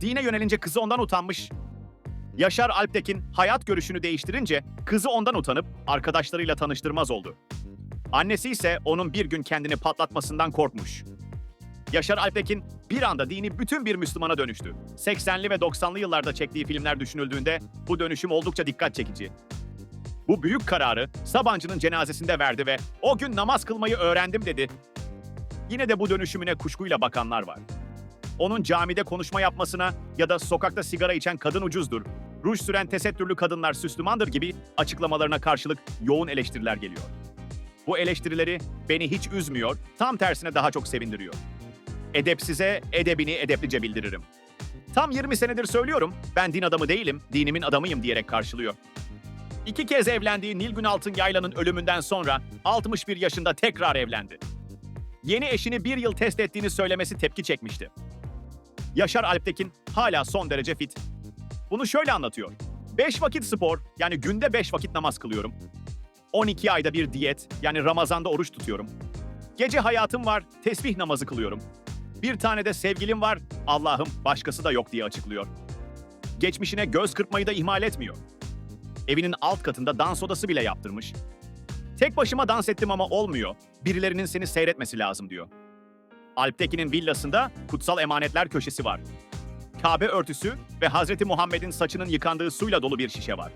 Dine yönelince kızı ondan utanmış. Yaşar Alptekin hayat görüşünü değiştirince kızı ondan utanıp arkadaşlarıyla tanıştırmaz oldu. Annesi ise onun bir gün kendini patlatmasından korkmuş. Yaşar Alptekin bir anda dini bütün bir Müslümana dönüştü. 80'li ve 90'lı yıllarda çektiği filmler düşünüldüğünde bu dönüşüm oldukça dikkat çekici. Bu büyük kararı Sabancı'nın cenazesinde verdi ve o gün namaz kılmayı öğrendim dedi. Yine de bu dönüşümüne kuşkuyla bakanlar var. Onun camide konuşma yapmasına ya da sokakta sigara içen kadın ucuzdur, ruj süren tesettürlü kadınlar süslümandır gibi açıklamalarına karşılık yoğun eleştiriler geliyor. Bu eleştirileri beni hiç üzmüyor, tam tersine daha çok sevindiriyor. Edepsize edebini edeplice bildiririm. Tam 20 senedir söylüyorum, ben din adamı değilim, dinimin adamıyım diyerek karşılıyor. İki kez evlendiği Nilgün Altın Yayla'nın ölümünden sonra 61 yaşında tekrar evlendi. Yeni eşini bir yıl test ettiğini söylemesi tepki çekmişti. Yaşar Alptekin hala son derece fit. Bunu şöyle anlatıyor. 5 vakit spor, yani günde 5 vakit namaz kılıyorum. 12 ayda bir diyet, yani Ramazan'da oruç tutuyorum. Gece hayatım var, tesbih namazı kılıyorum. Bir tane de sevgilim var, Allah'ım başkası da yok diye açıklıyor. Geçmişine göz kırpmayı da ihmal etmiyor. Evinin alt katında dans odası bile yaptırmış. Tek başıma dans ettim ama olmuyor. Birilerinin seni seyretmesi lazım diyor. Alptekin'in villasında kutsal emanetler köşesi var. Kabe örtüsü ve Hazreti Muhammed'in saçının yıkandığı suyla dolu bir şişe var.